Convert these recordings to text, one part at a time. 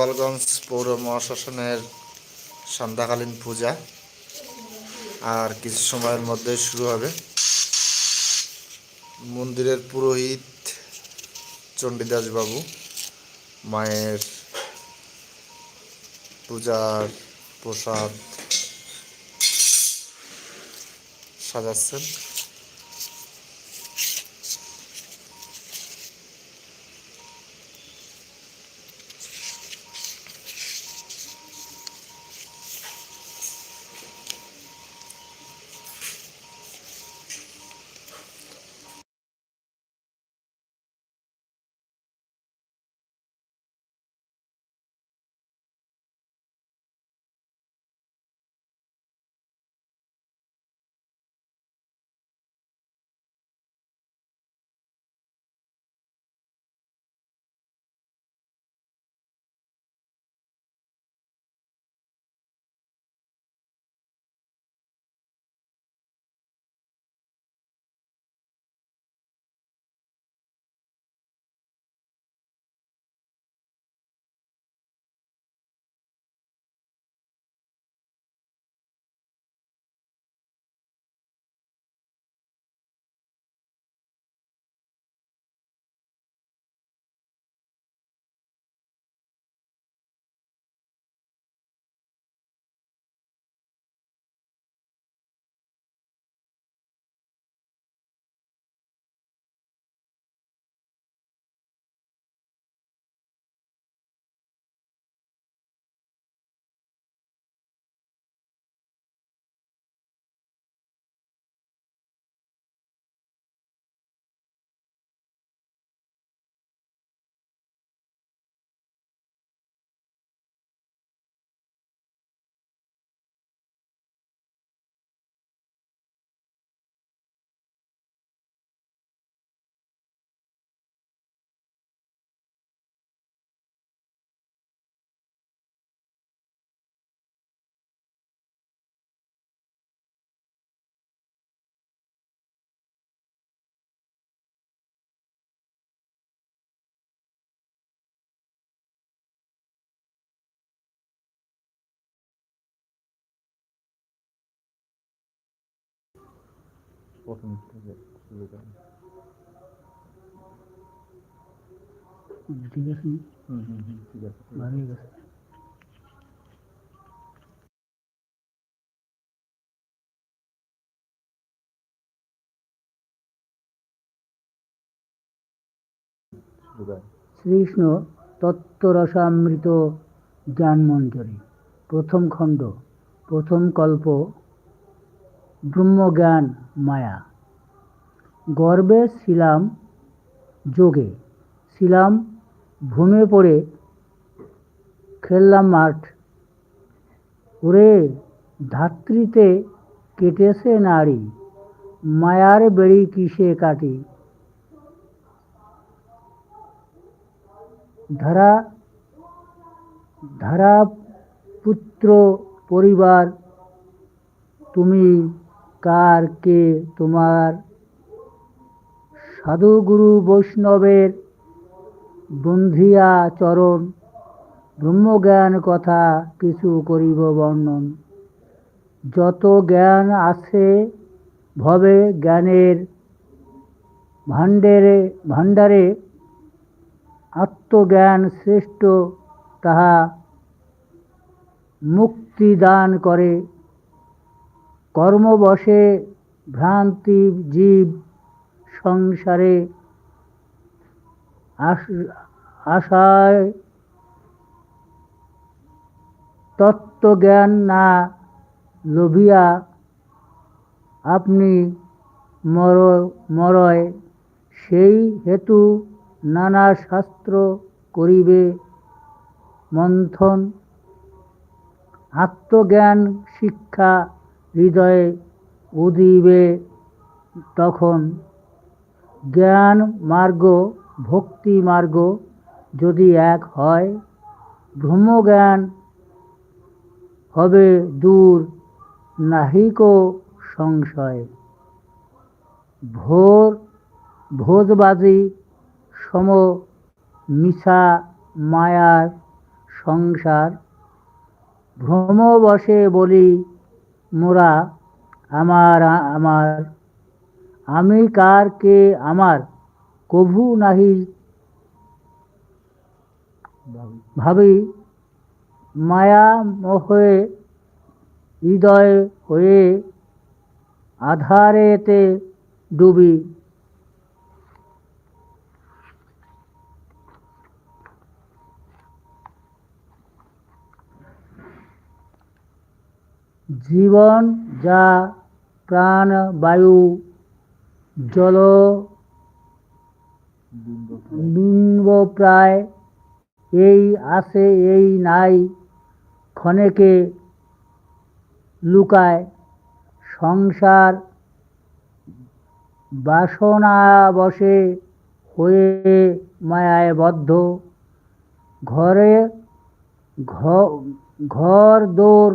গোপালগঞ্জ পৌর মহাশাসনের সন্ধ্যাকালীন পূজা আর কিছু সময়ের মধ্যে শুরু হবে। মন্দিরের পুরোহিত চণ্ডীদাস বাবু মায়ের পূজার প্রসাদ সাজাচ্ছেন। প্রথম থেকে শুরু করেন। ঠিক আছে। হুম হুম হুম ঠিক আছে ভালোই গেছে। শ্রীকৃষ্ণ তত্ত্বরসামৃত জ্ঞানমঞ্জরি প্রথম খণ্ড প্রথম কল্প ব্রহ্মজ্ঞান মায়া। গর্বে ছিলাম যোগে। ছিলাম ভূমে পড়ে খেললাম মাঠ। ওরে ধাত্রীতে কেটেছে নারী মায়ার বেড়ি কিসে কাটি? ধারা ধারা পুত্র পরিবার, তুমি কার কে তোমার সাধু গুরু বৈষ্ণবের বন্ধিয়া চরণ, ব্রহ্মজ্ঞান কথা কিছু করিব বর্ণন। যত জ্ঞান আছে ভবে জ্ঞানের ভাণ্ডারে ভাণ্ডারে আত্মজ্ঞান শ্রেষ্ঠ, তাহা মুক্তি দান করে। কর্মবশে ভ্রান্তি জীব সংসারে আশ- আশায় তত্ত্বজ্ঞান না লোভিয়া আপনি মর মরয়, সেই হেতু নানা শাস্ত্র করিবে মন্থন। আত্মজ্ঞান শিক্ষা হৃদয়ে উদিবে তখন। জ্ঞান মার্গ, ভক্তি মার্গ যদি এক হয়, ব্রহ্মজ্ঞান হবে দূর, নাহিক সংশয়। ভোর, ভোজবাজি, সম মিশা মায়ার সংসার। ভ্রমবশে বলি মোরা, আমার আমার, আমি কার কে আমার, কভু নাহি ভাবি, মায়া মোহে হৃদয় হয়ে, আধারেতে ডুবি। জীবন, যা প্রাণ, বায়ু, জল বিম্ব প্রায়, এই আসে এই নাই, ক্ষণেকে লুকায়, সংসার বাসনা বসে হয়ে মায়ায় বদ্ধ ঘরে ঘর, দোর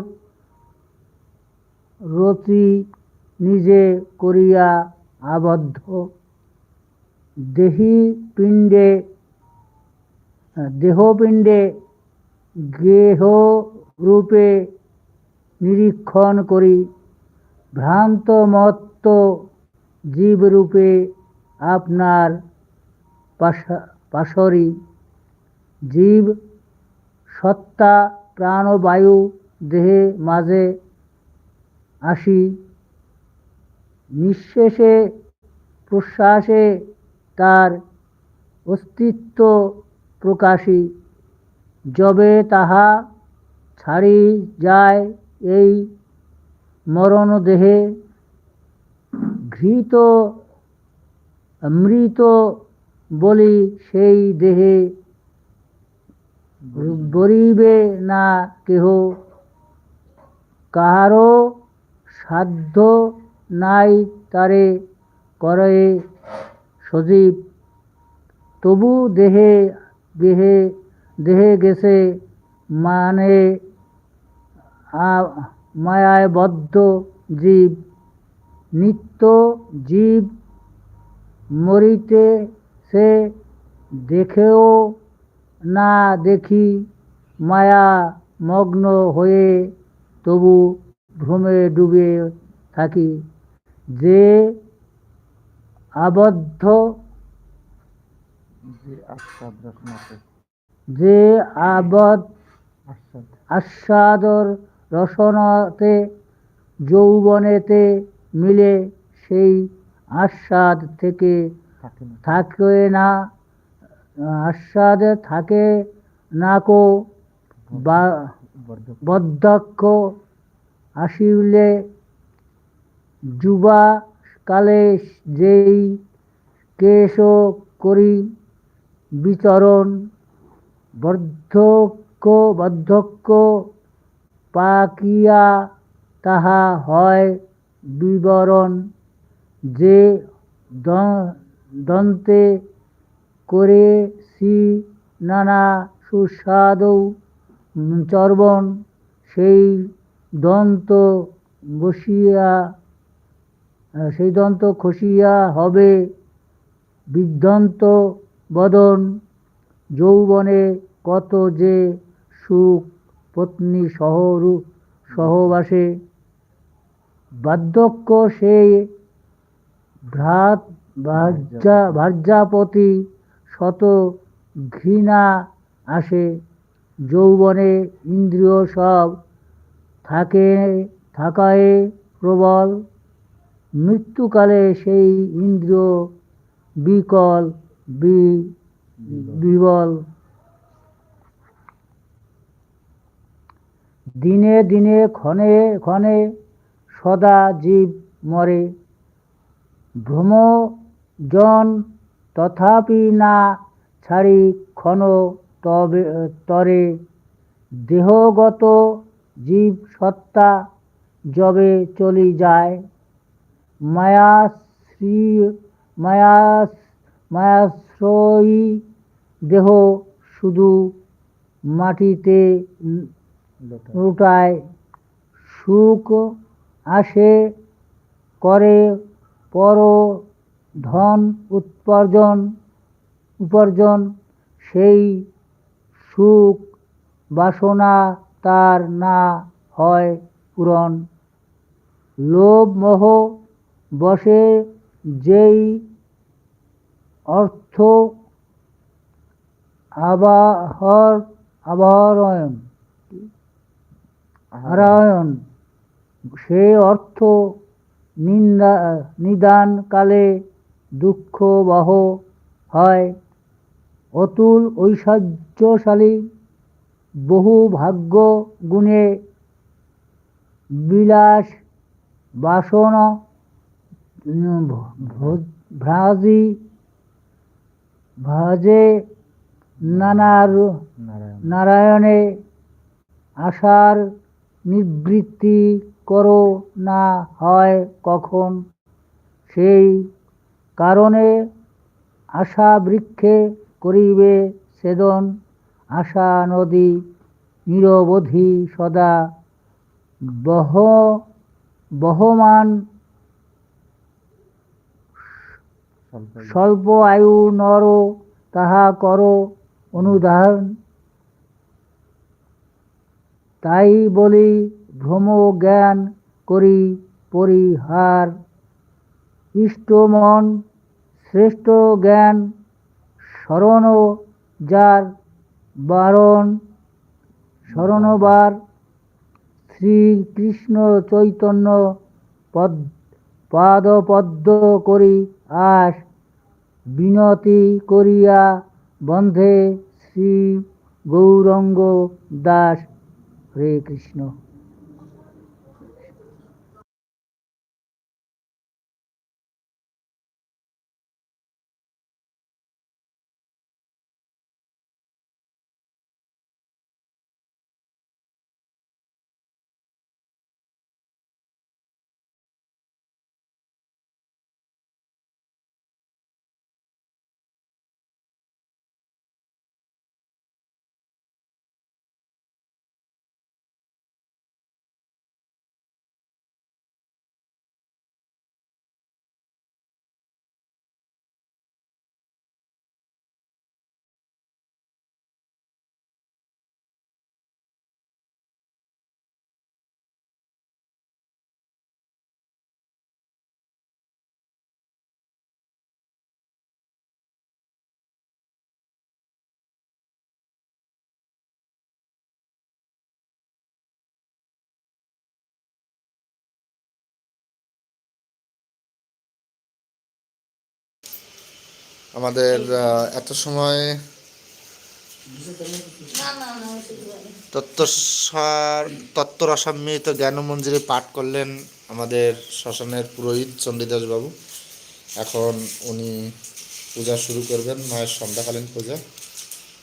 রতি নিজে করিয়া আবদ্ধ। দেহি পিণ্ডে দেহপিণ্ডে গেহ রূপে নিরীক্ষণ করি। ভ্রান্ত মত্ত জীবরূপে আপনার পাশা- পাশরি। জীব, সত্তা প্রাণবায়ু দেহে মাঝে আসি নিঃশেষে প্রশ্বাসে তার অস্তিত্ব প্রকাশী। যবে তাহা ছাড়ি যায় এই মরণ দেহে ঘৃত মৃত বলি সেই দেহে। বরিবে না কেহ, কাহারও সাধ্য নাই তারে করে সজীব। তবু দেহে দেহে দেহে গেছে মানে মায়ায় বদ্ধ জীব। নিত্য জীব মরিতে সে দেখেও না দেখি মায়া মগ্ন হয়ে তবু ভ্রমে ডুবে থাকি। যে আবদ্ধ যে আস্বাদ আস্বাদর রসনতে যৌবনেতে মিলে সেই আস্বাদ থেকে থাকে না। আস্বাদ থাকে না কো বা বদ্ধক্ষ আসিলে যুবা কালে যেই কেশ করি বিচরণ বর্ধক্য বার্ধক্য পাকিয়া তাহা হয় বিবরণ যে দন্তে করে সি নানা সুস্বাদু চর্বণ সেই দন্ত বসিয়া সেই দন্ত খসিয়া হবে বিধ্বন্ত বদন। যৌবনে কত যে সুখ পত্নী সহরু সহবাসে। বার্ধক্য সেই ভ্রাত ভার্যা ভার্যাপতি শত ঘৃণা আসে। যৌবনে ইন্দ্রিয় সব থাকে, থাকায় প্রবল। মৃত্যুকালে সেই ইন্দ্র বিকল, বি, বিবল। দিনে দিনে ক্ষণে ক্ষণে সদা জীব মরে। ভ্রমজন তথাপি না ছাড়ি ক্ষণ তবে তরে। দেহগত জীব সত্তা যবে চলি যায়। মায়াশ্রী মায়া মায়াশ্রয়ী দেহ শুধু মাটিতে লোটা লুটায়। সুখ আসে করে পর ধন উৎপার্জন, উপার্জন। সেই সুখ বাসনা তার না হয় পূরণ। লোভ মোহ বসে যেই অর্থ আবাহর আবরণ হারায়ণ সে অর্থ নিন্দা নিদান কালে দুঃখ হয়। অতুল ঐশ্বর্যশালী বহু ভাগ্য গুণে বিলাস বাসন ভ্রাজি ভাজে নানা রূ- নারায়ণ। নারায়ণে আশার নিবৃত্তি করো না হয় কখন? সেই কারণে আশা বৃক্ষে করিবে সেদন। আশা নদী নিরবধি সদা বহ, বহমান স্বল্প আয়ু নর, তাহা কর, অনুদান। তাই বলি, ভ্রম জ্ঞান করি, পরিহার। ইষ্টমন শ্রেষ্ঠ জ্ঞান, স্মরণ যার বারণ স্মরণবার শ্রীকৃষ্ণ চৈতন্য পদ, পাদপদ্ম করি আস বিনতি করিয়া বন্ধে শ্রী গৌরঙ্গ দাস। হরে কৃষ্ণ। আমাদের এত সময় তত্ত্বসার তত্ত্বরসামৃত জ্ঞান মঞ্জুরি পাঠ করলেন আমাদের শ্মশানের পুরোহিত চণ্ডীদাসবাবু এখন উনি পূজা শুরু করবেন মায়ের সন্ধ্যাকালীন পূজা।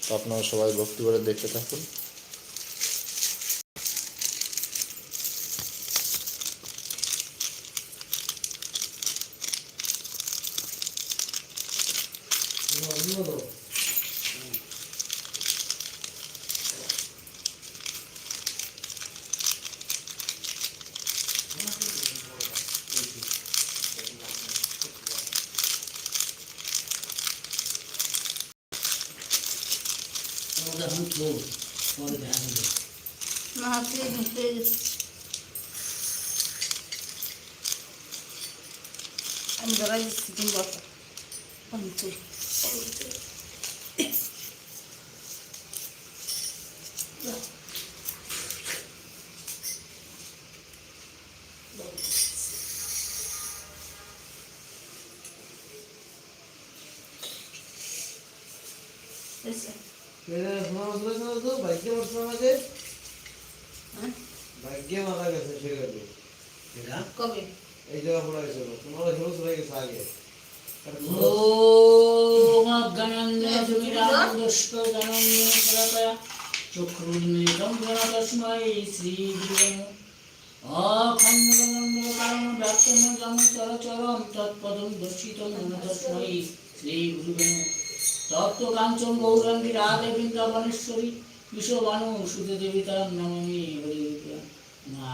তো আপনারা সবাই ভক্তি করে দেখতে থাকুন। আমি ধরাই দিচ্ছি তুমি বসো আমি তুই এসে, సంతోషంతో భాగ్యం వస్తున్నామది భాగ్యం అలాగే శ్రీగారు এই জায়গা পড়া গেছিল তোমরা শুরু হয়ে গেছে আগে। ওম হ্যাঁ, শ্রী গুরুম তপ্ত কাঞ্চন গৌরাঙ্গী রাধে বৃন্দাবনেশ্বরী বিশ্ববাণু সুদেদেবী তার নামে হরি না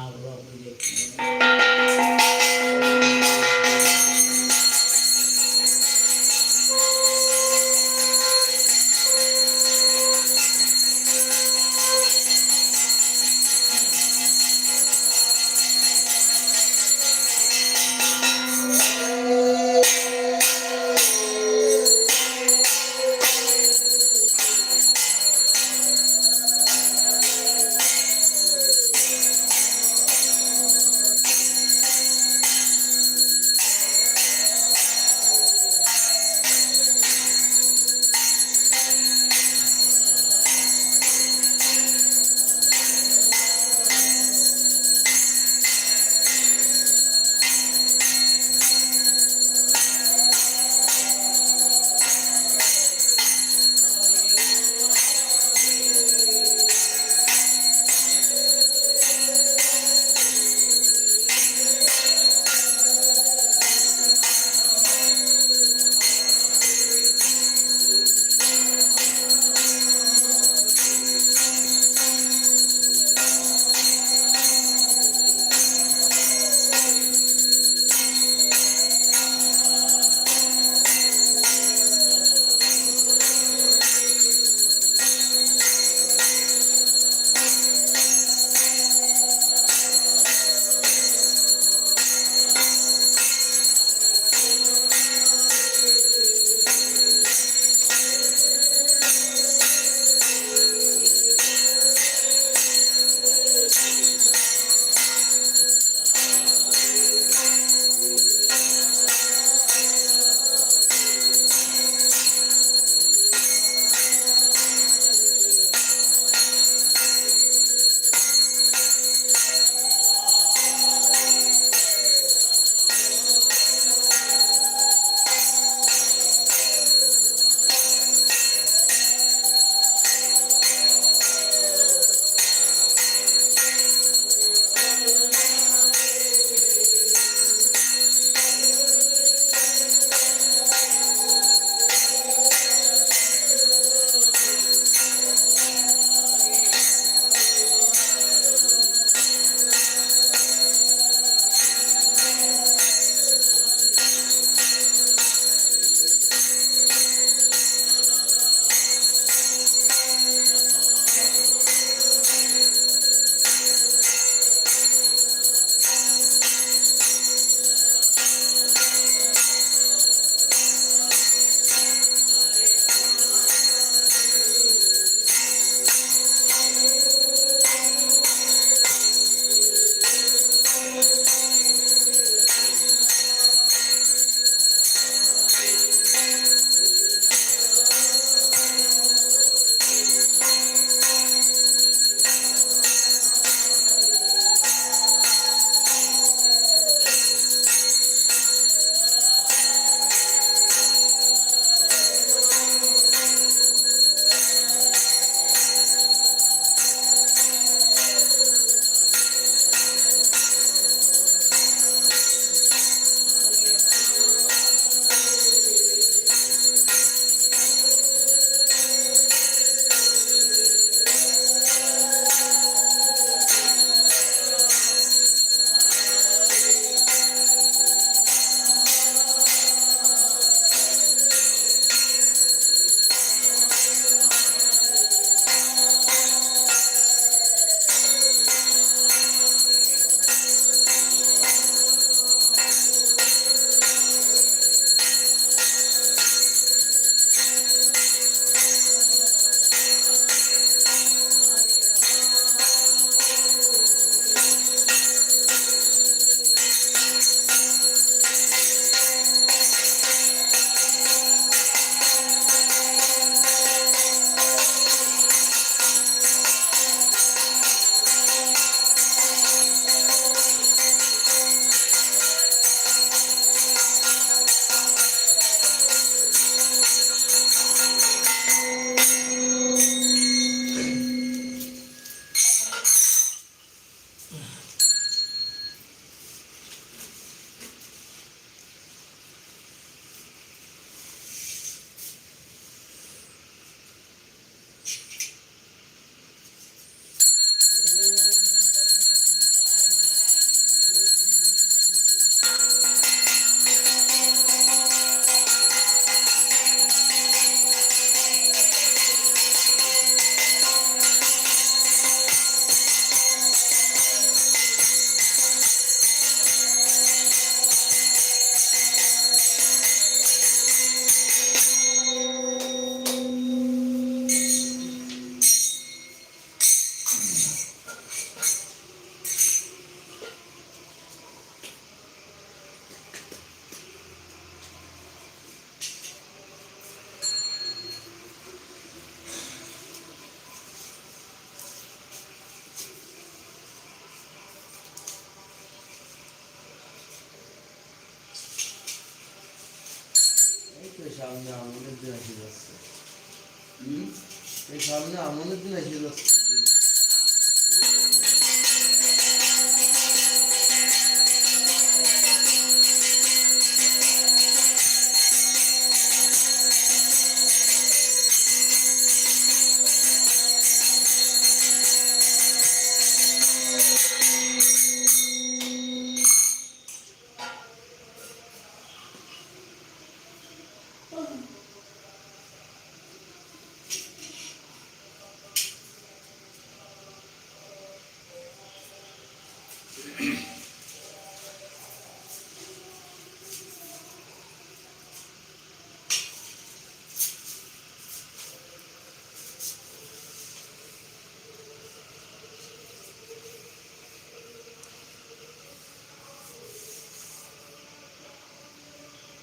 এই সামনে আমাদের দিন এসে যাচ্ছে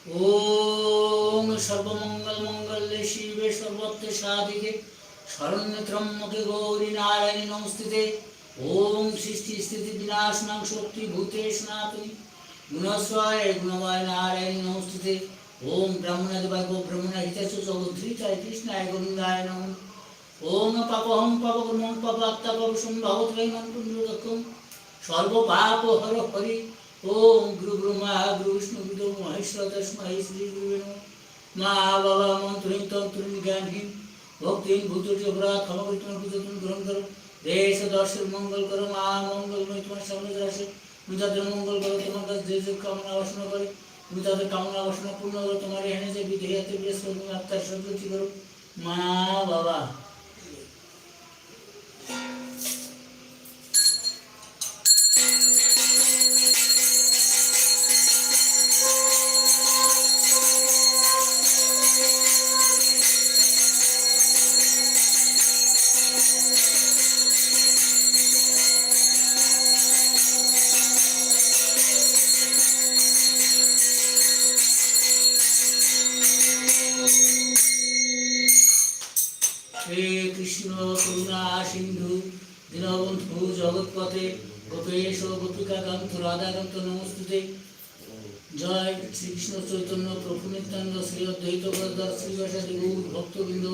ওম সর্বমঙ্গল মঙ্গলে শিবে সর্বত্র সাধিকে শরণ্য ত্রম্বকে গৌরী নারায়ণী নমস্তুতে ওম সৃষ্টি স্থিতি বিনাশনাং শক্তি ভূতে সনাতনী গুণস্বায় গুণময় নারায়ণী নমস্তুতে ওম ব্রহ্মণদেবায় গো ব্রহ্মণ হিতেশ জগদ্ধৃতায় কৃষ্ণায় গোবিন্দায় নম। ওম পাপহম পাপকর্মং পাপাত্তা পাপসম্ভবত্রয়ং পুণ্যদক্ষম সর্বপাপ হর হরি গুরু ব্রহ্মা গুরু বিষ্ণু গুরু মহেশ্বর তস্মৈ শ্রী গুরুবে নমঃ মা বাবা মন্ত্রহীন তন্ত্রহীন জ্ঞানহীন ভক্তিহীন ভূত অপরাধ ক্ষমা করে তোমার পুজো তুমি গ্রহণ করো দেশ দর্শন মঙ্গল করো মা মঙ্গলময় তোমার সামনে আসে তুমি তাদের মঙ্গল করো তোমার কাছে যে যে কামনা বাসনা করে তুমি তাদের কামনা বাসনা পূর্ণ করো তোমার এনে যে বিধেয়াতে বিশেষ করে তুমি আত্মার সন্তুষ্টি করো মা বাবা গদাধর শ্রীবাসাদি গৌর ভক্তবৃন্দ।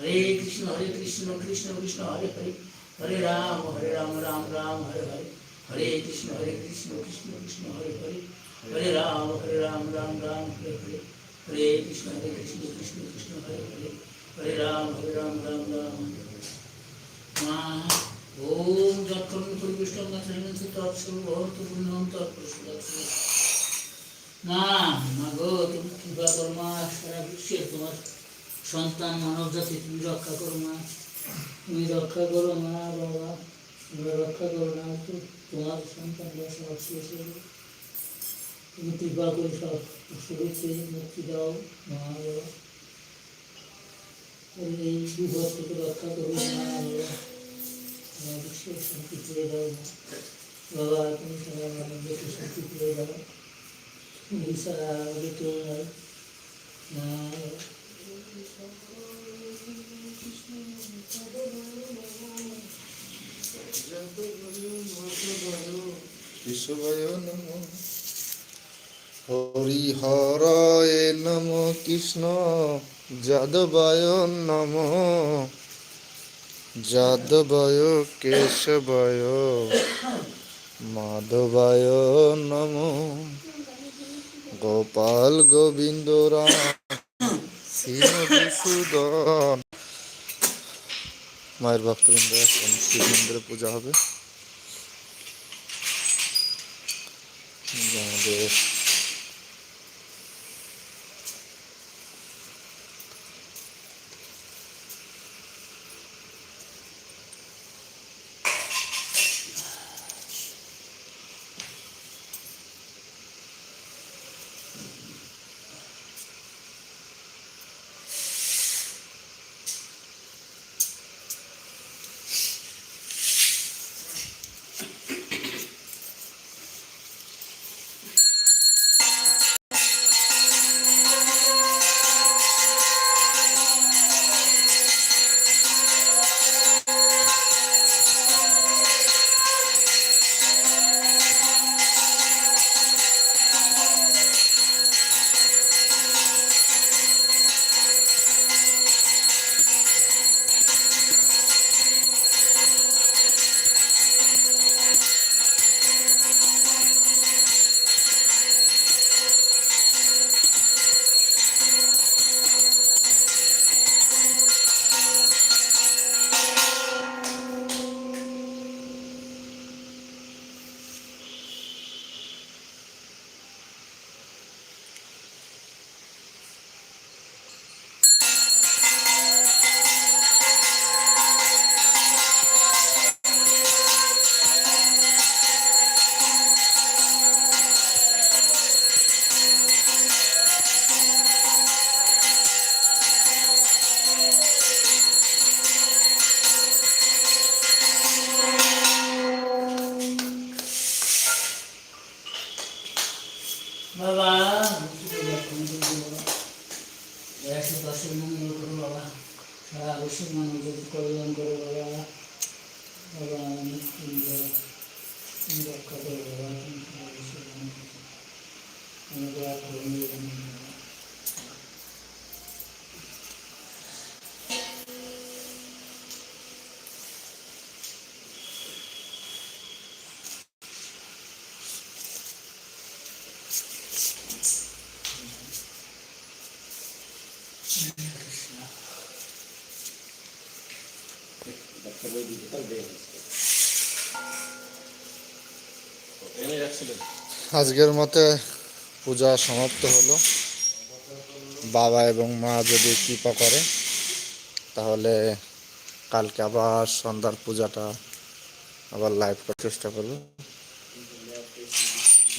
হরে কৃষ্ণ হরে কৃষ্ণ কৃষ্ণ কৃষ্ণ, হরে হরে। হরে রাম হরে রাম রাম রাম, হরে হরে। হরে কৃষ্ণ হরে কৃষ্ণ কৃষ্ণ কৃষ্ণ, হরে হরে। হরে রাম হরে রাম রাম রাম, হরে হরে। হরে কৃষ্ণ হরে কৃষ্ণ কৃষ্ণ কৃষ্ণ, হরে হরে। হরে রাম হরে রাম রাম রাম, হরে হরে। মা, ওম যৎকর্ম পরিবেষ্টম গাছেন তৎসর্বহর্ত পুণ্যম তৎপ্রসুদাৎসু মা মা গো তুমি কৃপা করো মা, সারা বিশ্বের তোমার সন্তান মানব জাতি তুমি রক্ষা করো মা। তুমি রক্ষা করো মা, বাবা তুমি রক্ষা করো না, তো তোমার সন্তানরা সব শেষ হয়ে। তুমি কৃপা করে সব শুভেচ্ছে মুক্তি দাও মা, বাবা। এই বিপদ থেকে রক্ষা করো মা, বাবা। আমার বিশ্বের শান্তি ফিরে দাও বাবা, তুমি সবাই মানুষদেরকে শান্তি ফিরে দাও। আমাদের তো মা কেশবায় নম হরিহরায় নম কৃষ্ণ যাদবায় নম যাদবায় কেশবায় মাধবায় নম। গোপাল গোবিন্দ রাম শ্রীমধুসূদন মায়ের ভক্তবৃন্দ এখন শিবমন্দিরে পূজা হবে যে আমাদের আজকের মতে পূজা সমাপ্ত হলো। বাবা এবং মা যদি কৃপা করে, তাহলে কালকে আবার সন্ধ্যার পূজাটা আবার লাইভ করার চেষ্টা করব।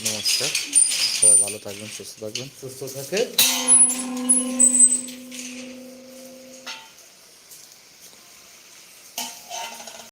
নমস্কার, সবাই ভালো থাকবেন, সুস্থ থাকবেন। সুস্থ থাকে